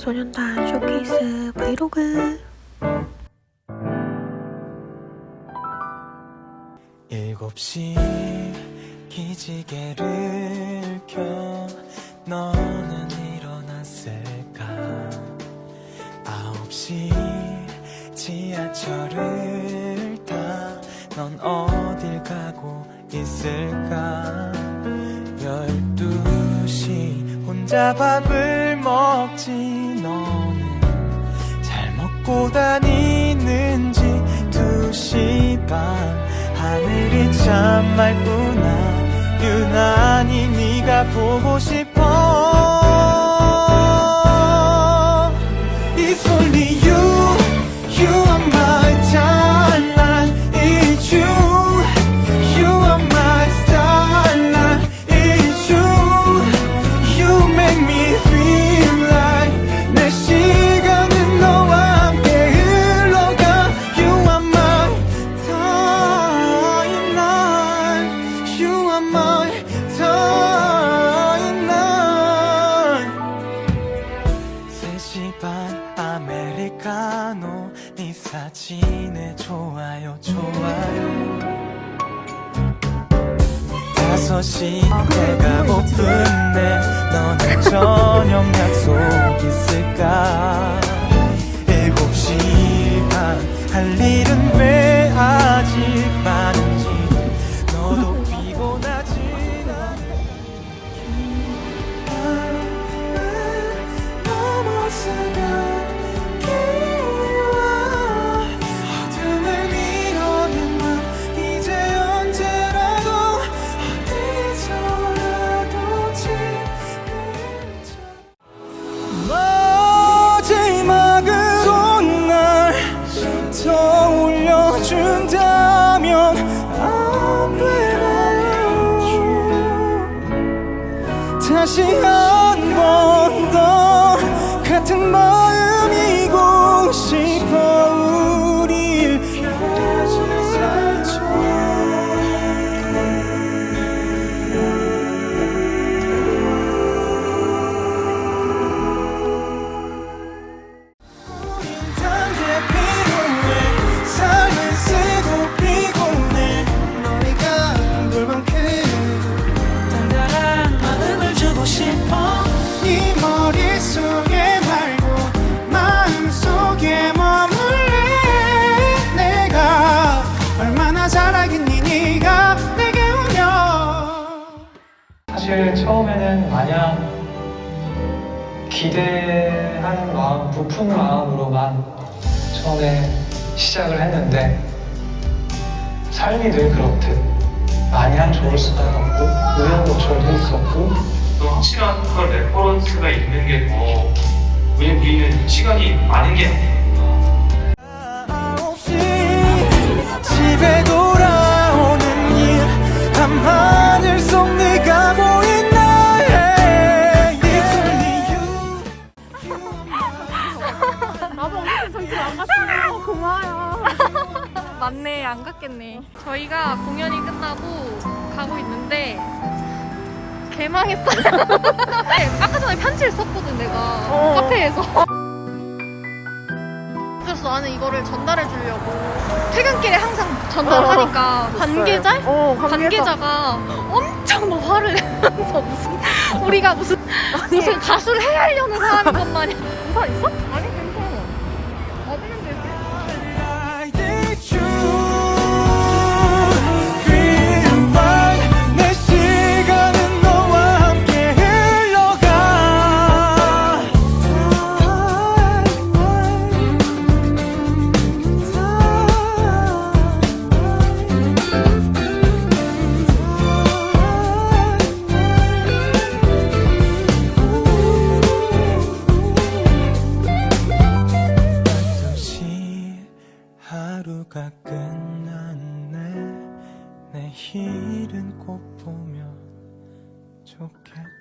방학소년단 쇼케이스 브이로그. 일곱 시 기지개를 켜 너는 일어났을까? 아홉 시 지하철을 타 넌 어딜 가고 있을까? 열두 시 혼자 밥을 먹지 너는. 잘 먹고 다니는지 두시반 하늘이 참 맑구나. 유난히 네가 보고 싶 dying light 3시 반 아메리카노 네 사진에 좋아요 좋아요. 5시 내가 고픈데 너는 저녁 약속 있을까? 7시 반할 일은 왜 다시 한 번 더 같은 마 사실 처음에는 마냥 기대하는 마음, 부푼 마음으로만 처음에 시작을 했는데 삶이 늘 그렇듯 마냥 좋을 수는 없고 우연곡절도 있었고 또 확실한 그런 레퍼런스가 있는 게 더 우리 우리는 시간이 많은 게 아니구나. 맞네 안 갔겠네. 저희가 공연이 끝나고 가고 있는데 개망했어요. 네, 아까 전에 편지를 썼거든 내가. 카페에서. 그래서 나는 이거를 전달해 주려고 퇴근길에 항상 전달하니까 관계자? 관계자가 엄청 막 화를 내면서 무슨 우리가 무슨 무슨 가수를 해야 하려는 사람인 것 마냥 인사 있어? 아니 하루가 끝났네. 내일은 꼭 보면 좋겠다